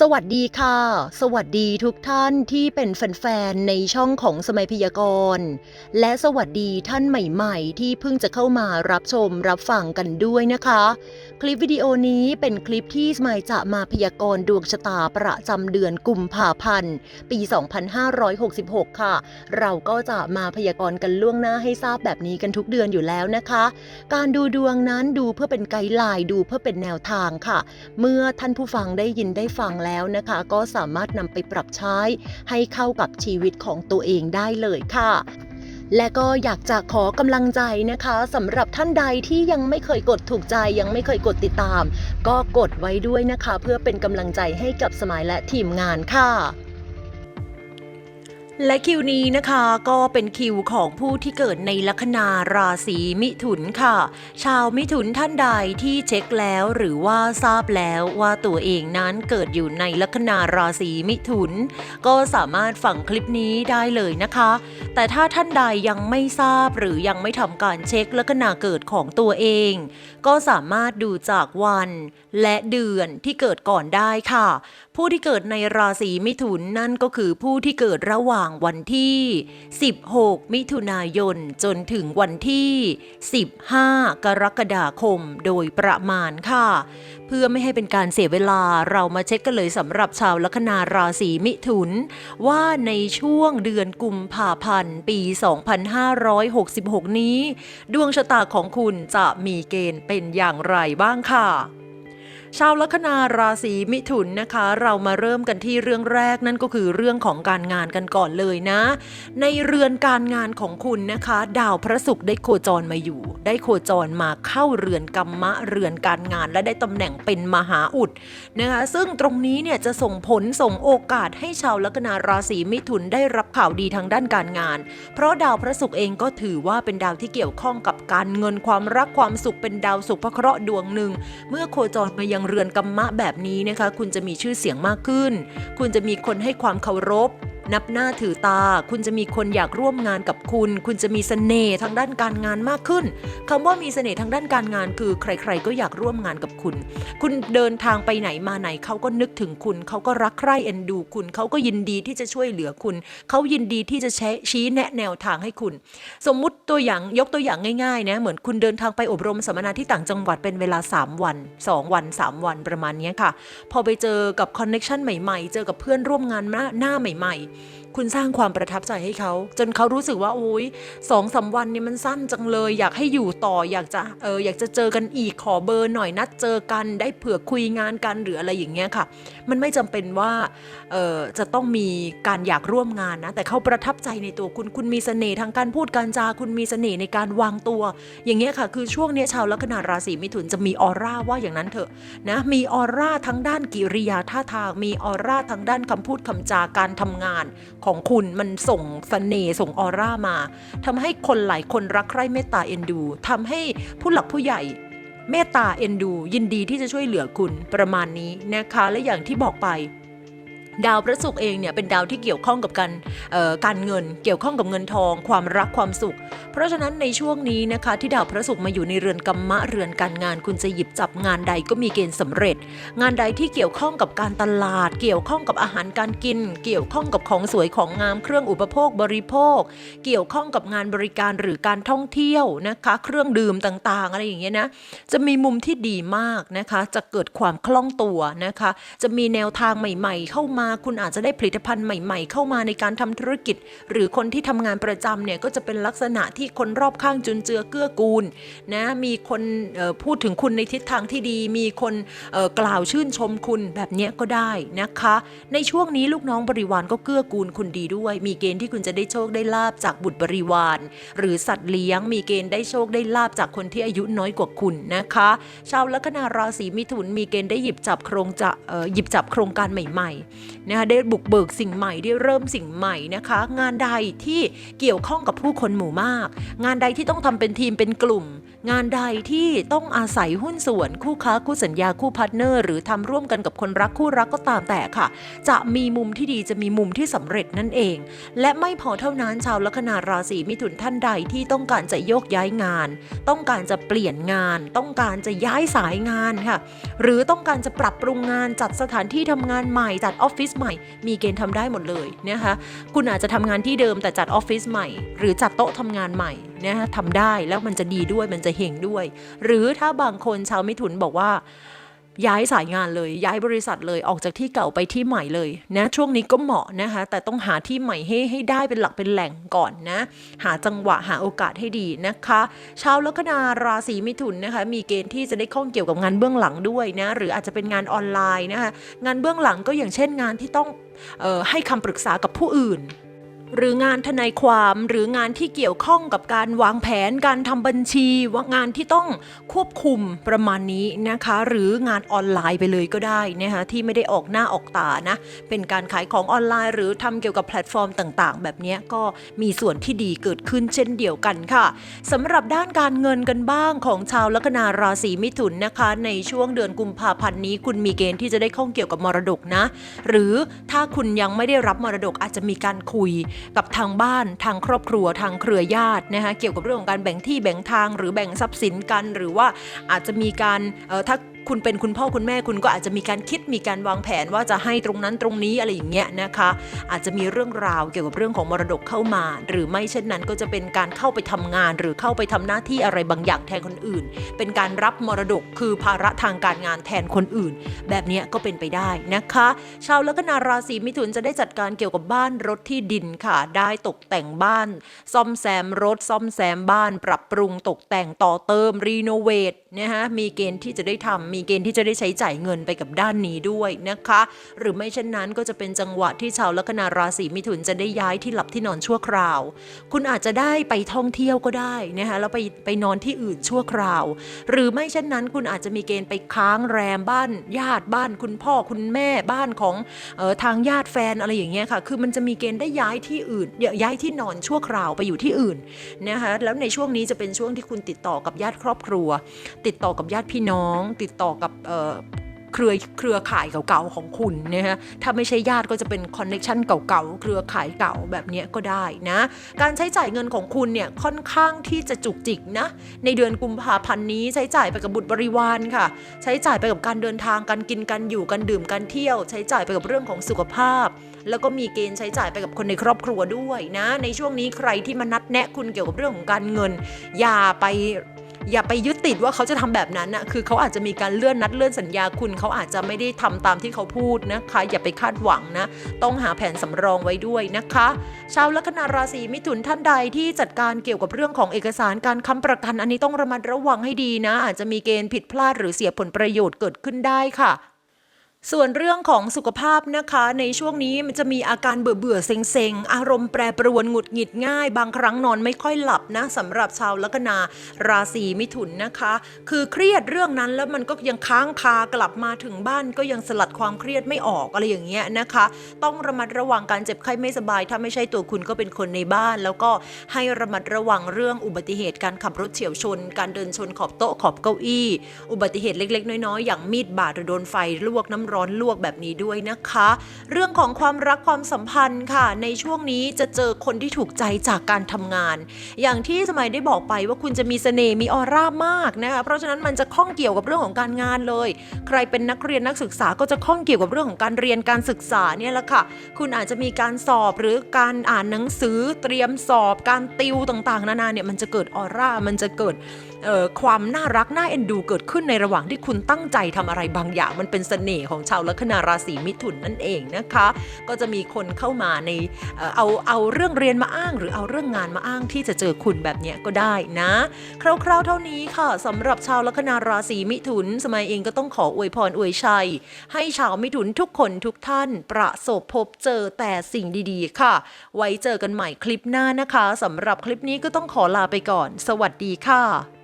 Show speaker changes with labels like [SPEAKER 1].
[SPEAKER 1] สวัสดีค่ะ สวัสดีทุกท่านที่เป็นแฟนๆ ในช่องของสมัยพยากรณ์ และสวัสดีท่านใหม่ๆ ที่เพิ่งจะเข้ามารับชมรับฟังกันด้วยนะคะ คลิปวิดีโอนี้เป็นคลิปที่สมัยจะมาพยากรณ์ดวงชะตาประจำเดือนกุมภาพันธ์ ปี 2566 ค่ะ เราก็จะมาพยากรณ์กันล่วงหน้าให้ทราบแบบนี้กันทุกเดือนอยู่แล้วนะคะ การดูดวงนั้นดูเพื่อเป็นไกด์ไลน์ดูเพื่อเป็นแนวทางค่ะ เมื่อท่านผู้ฟังได้ยินได้ฟังแล้วนะคะ ก็สามารถนำไปปรับใช้ให้เข้ากับชีวิตของตัวเองได้เลยค่ะและก็อยากจะขอกำลังใจนะคะสำหรับท่านใดที่ยังไม่เคยกดถูกใจยังไม่เคยกดติดตาม ก็กดไว้ด้วยนะคะ เพื่อเป็นกำลังใจให้กับสมัยและทีมงานค่ะ และคิวนี้นะคะก็เป็นคิวของผู้ที่เกิดในลัคนาราศีมิถุนค่ะ ชาวมิถุนท่านใดที่เช็คแล้วหรือว่าทราบแล้วว่าตัวเองนั้นเกิดอยู่ในลัคนาราศีมิถุน ก็สามารถฟังคลิปนี้ได้เลยนะคะ แต่ถ้าท่านใดยังไม่ทราบหรือยังไม่ทำการเช็คลัคนาเกิดของตัวเอง ก็สามารถดูจากวันและเดือนที่เกิดก่อนได้ค่ะ ผู้ที่เกิดในราศีมิถุนนั่นก็คือผู้ที่เกิดระหว่างวันที่ 16 มิถุนายน จนถึงวันที่ 15 กรกฎาคมโดยประมาณค่ะ เพื่อไม่ให้เป็นการเสียเวลาเรามาเช็คกันเลยสำหรับชาวลัคนาราศีมิถุน ว่าในช่วงเดือนกุมภาพันธ์ ปี 2566 นี้ ดวงชะตาของคุณจะมีเกณฑ์เป็นอย่างไรบ้างค่ะ ชาวลัคนาราศีมิถุนนะคะ เรามาเริ่มกันที่เรื่องแรกนั่นก็คือเรื่องของการงานกันก่อนเลยนะ ในเรือนการงานของคุณนะคะ ดาวพระศุกร์ได้โคจรมาอยู่ ได้โคจรมาเข้าเรือนกรรมะเรือนการงาน และได้ตำแหน่งเป็นมหาอุดนะคะซึ่งตรงนี้เนี่ยจะส่งผลส่งโอกาสให้ชาวลัคนาราศีมิถุนได้รับข่าวดีทางด้านการงาน เพราะดาวพระศุกร์เองก็ถือว่าเป็นดาวที่เกี่ยวข้องกับการเงินความรักความสุขเป็นดาวสุภเคราะห์ดวงหนึ่งเมื่อโคจรมายังเรือนกรรมะแบบนี้นะคะ คุณจะมีชื่อเสียงมากขึ้น คุณจะมีคนให้ความเคารพ นับหน้าถือตา คุณจะมีคนอยากร่วมงานกับคุณ คุณจะมีเสน่ห์ทางด้านการงานมากขึ้นคำว่ามีเสน่ห์ทางด้านการงานคือ ใคร ๆ ก็อยากร่วมงานกับคุณ คุณเดินทางไปไหนมาไหนเขาก็นึกถึงคุณ เขาก็รักใคร่เอ็นดูคุณเขาก็ยินดีที่จะช่วยเหลือคุณ เขายินดีที่จะช้ชี้แนะแนวทางให้คุณ สมมุติตัวอย่างยกตัวอย่างง่ายๆนะเหมือนคุณเดินทางไปอบรมสัมมนาที่ต่างจังหวัดเป็นเวลา 3 วัน 2 วัน 3 วันประมาณนี้ค่ะ พอไปเจอกับคอนเน็ชันใหม่ๆ เจอกับเพื่อนร่วมงานหน้าหน้าใหม่ๆคุณสร้างความประทับใจให้เขา จนเขารู้สึกว่าโอ้ยสองสามวันนี่มันสั้นจังเลย อยากให้อยู่ต่ออยากจะเอออยากจะเจอกันอีกขอเบอร์หน่อยนัดเจอกันได้เผื่อคุยงานกันหรืออะไรอย่างเงี้ยค่ะ มันไม่จำเป็นว่าเออจะต้องมีการอยากร่วมงานนะแต่เขาประทับใจในตัวคุณคุณมีเสน่ห์ทางการพูดการจาคุณมีเสน่ห์ในการวางตัว อย่างเงี้ยค่ะคือช่วงเนี้ยชาวลัคนาราศีมิถุนจะมีออร่าว่าอย่างนั้นเถอะนะมีออร่าทั้งด้านกิริยาท่าทางมีออร่าทั้งด้านคำพูดคำจาการทำงานของคุณมันส่งเสน่ห์ส่งออร่ามาทำให้คนหลายคนรักใคร่เมตตาเอ็นดูทำให้ผู้หลักผู้ใหญ่เมตตาเอ็นดู ยินดีที่จะช่วยเหลือคุณประมาณนี้นะคะและอย่างที่บอกไป ดาวพระศุกร์เองเนี่ยเป็นดาวที่เกี่ยวข้องกับการการเงิน เกี่ยวข้องกับเงินทอง ความรักความสุข เพราะฉะนั้นในช่วงนี้นะคะ ที่ดาวพระศุกร์มาอยู่ในเรือนกรรมะเรือนการงาน คุณจะหยิบจับงานใดก็มีเกณฑ์สำเร็จ งานใดที่เกี่ยวข้องกับการตลาด เกี่ยวข้องกับอาหารการกิน เกี่ยวข้องกับของสวยของงามเครื่องอุปโภคบริโภค เกี่ยวข้องกับงานบริการหรือการท่องเที่ยวนะคะ เครื่องดื่มต่างๆ อะไรอย่างเงี้ยนะจะมีมุมที่ดีมากนะคะ จะเกิดความคล่องตัวนะคะ จะมีแนวทางใหม่ ๆ เข้ามาคุณอาจจะได้ผลิตภัณฑ์ใหม่ๆ เข้ามาในการทำธุรกิจ หรือคนที่ทำงานประจำเนี่ยก็จะเป็นลักษณะที่คนรอบข้างจุนเจือเกื้อกูลนะมีคนพูดถึงคุณในทิศทางที่ดี มีคนกล่าวชื่นชมคุณแบบนี้ก็ได้นะคะ ในช่วงนี้ลูกน้องบริวารก็เกื้อกูลคุณดีด้วย มีเกณฑ์ที่คุณจะได้โชคได้ลาบจากบุตรบริวาร หรือสัตว์เลี้ยง มีเกณฑ์ได้โชคได้ลาบจากคนที่อายุน้อยกว่าคุณนะคะ ชาวลัคนาราศีมิถุนมีเกณฑ์ได้หยิบจับโครงจะหยิบจับโครงการใหม่ ๆนะคะได้บุกเบิกสิ่งใหม่ได้เริ่มสิ่งใหม่นะคะ งานใดที่เกี่ยวข้องกับผู้คนหมู่มาก งานใดที่ต้องทำเป็นทีมเป็นกลุ่ม งานใดที่ต้องอาศัยหุ้นส่วนคู่ค้าคู่สัญญาคู่พาร์ทเนอร์ หรือทำร่วมกันกับคนรักคู่รักก็ตามแต่ค่ะ จะมีมุมที่ดีจะมีมุมที่สำเร็จนั่นเอง และไม่พอเท่านั้นชาวลัคนาราศีมิถุนท่านใดที่ต้องการจะโยกย้ายงาน ต้องการจะเปลี่ยนงาน ต้องการจะย้ายสายงานค่ะ หรือต้องการจะปรับปรุงงานจัดสถานที่ทำงานใหม่จัดออฟฟิศใหม่ มีเกณฑ์ทำได้หมดเลยนะคะคุณอาจจะทำงานที่เดิมแต่จัดออฟฟิศใหม่ หรือจัดโต๊ะทำงานใหม่นะคะทำได้แล้วมันจะดีด้วยมันจะเฮงด้วย หรือถ้าบางคนชาวมิถุนบอกว่าย้ายสายงานเลยย้ายบริษัทเลยออกจากที่เก่าไปที่ใหม่เลยนะช่วงนี้ก็เหมาะนะคะ แต่ต้องหาที่ใหม่ให้ให้ได้เป็นหลักเป็นแหล่งก่อนนะ หาจังหวะหาโอกาสให้ดีนะคะชาวลัคนาราศีมิถุนนะคะ มีเกณฑ์ที่จะได้ข้องเกี่ยวกับงานเบื้องหลังด้วยนะหรืออาจจะเป็นงานออนไลน์นะคะงานเบื้องหลังก็อย่างเช่นงานที่ต้องเออให้คำปรึกษากับผู้อื่น หรืองานทนายความหรืองานที่เกี่ยวข้องกับการวางแผนการทำบัญชีว่างานที่ต้องควบคุมประมาณนี้นะคะ หรืองานออนไลน์ไปเลยก็ได้นะคะที่ไม่ได้ออกหน้าออกตานะเป็นการขายของออนไลน์ หรือทำเกี่ยวกับแพลตฟอร์มต่าง ๆ แบบนี้ก็มีส่วนที่ดีเกิดขึ้นเช่นเดียวกันค่ะสำหรับด้านการเงินกันบ้างของชาวลัคนาราศีมิถุนนะคะ ในช่วงเดือนกุมภาพันธ์นี้ คุณมีเกณฑ์ที่จะได้ข้องเกี่ยวกับมรดกนะ หรือถ้าคุณยังไม่ได้รับมรดกอาจจะมีการคุยกับทางบ้านทางครอบครัวทางเครือญาตินะคะเกี่ยวกับเรื่องของการแบ่งที่แบ่งทางหรือแบ่งทรัพย์สินกัน หรือว่าอาจจะมีการถ้า คุณเป็นคุณพ่อคุณแม่คุณก็อาจจะมีการคิดมีการวางแผนว่าจะให้ตรงนั้นตรงนี้อะไรอย่างเงี้ยนะคะ อาจจะมีเรื่องราวเกี่ยวกับเรื่องของมรดกเข้ามา หรือไม่เช่นนั้นก็จะเป็นการเข้าไปทำงาน หรือเข้าไปทำหน้าที่อะไรบางอย่างแทนคนอื่น เป็นการรับมรดกคือภาระทางการงานแทนคนอื่น แบบเนี้ยก็เป็นไปได้นะคะ ชาวลัคนาราศีมิถุนจะได้จัดการเกี่ยวกับบ้านรถที่ดินค่ะ ได้ตกแต่งบ้าน ซ่อมแซมรถซ่อมแซมบ้าน ปรับปรุงตกแต่งต่อเติมรีโนเวท นะคะมีเกณฑ์ที่จะได้ทำมีเกณฑ์ที่จะได้ใช้จ่ายเงินไปกับด้านนี้ด้วยนะคะ หรือไม่เช่นนั้นก็จะเป็นจังหวะที่ชาวลัคนาราศีมิถุนจะได้ย้ายที่หลับที่นอนชั่วคราว คุณอาจจะได้ไปท่องเที่ยวก็ได้นะคะแล้วไปไปนอนที่อื่นชั่วคราว หรือไม่เช่นนั้นคุณอาจจะมีเกณฑ์ไปค้างแรมบ้านญาติบ้านคุณพ่อคุณแม่บ้านของออทางญาติแฟนอะไรอย่างเงี้ยค่ะ คือมันจะมีเกณฑ์ได้ย้ายที่อื่น ย้ายที่นอนชั่วคราวไปอยู่ที่อื่นนะคะ แล้วในช่วงนี้จะเป็นช่วงที่คุณติดต่อกับญาติครอบครัวติดต่อกับญาติพี่น้อง ติดต่อกับเครือเครือข่ายเก่าๆของคุณนะฮะถ้าไม่ใช่ญาติก็จะเป็นคอนเน็ชันเก่าๆ เครือข่ายเก่าแบบนี้ก็ได้นะ การใช้จ่ายเงินของคุณเนี่ยค่อนข้างที่จะจุกจิกนะ ในเดือนกุมภาพันธ์นี้ใช้จ่ายไปกับบุตรบริวารค่ะ ใช้จ่ายไปกับการเดินทาง การกิน การอยู่ การดื่ม การเที่ยว ใช้จ่ายไปกับเรื่องของสุขภาพ แล้วก็มีเกณฑ์ใช้จ่ายไปกับคนในครอบครัวด้วยนะ ในช่วงนี้ใครที่มานัดแนะคุณเกี่ยวกับเรื่องของการเงิน อย่าไป อย่าไปยึดติดว่าเขาจะทำแบบนั้นนะคือเขาอาจจะมีการเลื่อนนัดเลื่อนสัญญาคุณ เขาอาจจะไม่ได้ทำตามที่เขาพูดนะคะ อย่าไปคาดหวังนะ ต้องหาแผนสำรองไว้ด้วยนะคะ ชาวลัคนาราศีมิถุนท่านใดที่จัดการเกี่ยวกับเรื่องของเอกสารการค้ำประกัน อันนี้ต้องระมัดระวังให้ดีนะ อาจจะมีเกณฑ์ผิดพลาดหรือเสียผลประโยชน์เกิดขึ้นได้ค่ะ ส่วนเรื่องของสุขภาพนะคะ ในช่วงนี้มันจะมีอาการเบื่อเบื่อๆเซ็งเซ็งๆ อารมณ์แปรปรวนหงุดหงิดง่าย บางครั้งนอนไม่ค่อยหลับนะสำหรับชาวลัคนาราศีมิถุนนะคะ คือเครียดเรื่องนั้นแล้วมันก็ยังค้างคากลับมาถึงบ้านก็ยังสลัดความเครียดไม่ออกอะไรอย่างเงี้ยนะคะ ต้องระมัดระวังการเจ็บไข้ไม่สบาย ถ้าไม่ใช่ตัวคุณก็เป็นคนในบ้าน แล้วก็ให้ระมัดระวังเรื่องอุบัติเหตุการขับรถเฉียวชน การเดินชนขอบโต๊ะขอบเก้าอี้ อุบัติเหตุเล็ก ๆ น้อยๆอย่างมีดบาดหรือโดนไฟลวกน้ำร้อน้อนลวกแบบนี้ด้วยนะคะ เรื่องของความรักความสัมพันธ์ค่ะ ในช่วงนี้จะเจอคนที่ถูกใจจากการทำงาน อย่างที่สมัยได้บอกไปว่าคุณจะมีเสน่ห์มีออร่ามากนะคะเพราะฉะนั้นมันจะข้องเกี่ยวกับเรื่องของการงานเลย ใครเป็นนักเรียนนักศึกษาก็จะข้องเกี่ยวกับเรื่องของการเรียนการศึกษาเนี่ยแหละค่ะ คุณอาจจะมีการสอบหรือการอ่านหนังสือเตรียมสอบการติวต่างๆ นานาเนี่ยมันจะเกิดออร่ามันจะเกิด ความน่ารักน่าเอ็นดูเกิดขึ้นในระหว่างที่คุณตั้งใจทำอะไรบางอย่าง มันเป็นเสน่ห์ของชาวลัคนาราศีมิถุนนั่นเองนะคะ ก็จะมีคนเข้ามาในเออเอาเอาเรื่องเรียนมาอ้าง หรือเอาเรื่องงานมาอ้างที่จะเจอคุณแบบนี้ก็ได้นะ คร่าวๆเท่านี้ค่ะสำหรับชาวลัคนาราศีมิถุน สมัยเองก็ต้องขออวยพรอวยชัย ให้ชาวมิถุนทุกคนทุกท่านประสบพบเจอแต่สิ่งดีๆ ค่ะ ไว้เจอกันใหม่คลิปหน้านะคะสำหรับคลิปนี้ก็ต้องขอลาไปก่อน สวัสดีค่ะ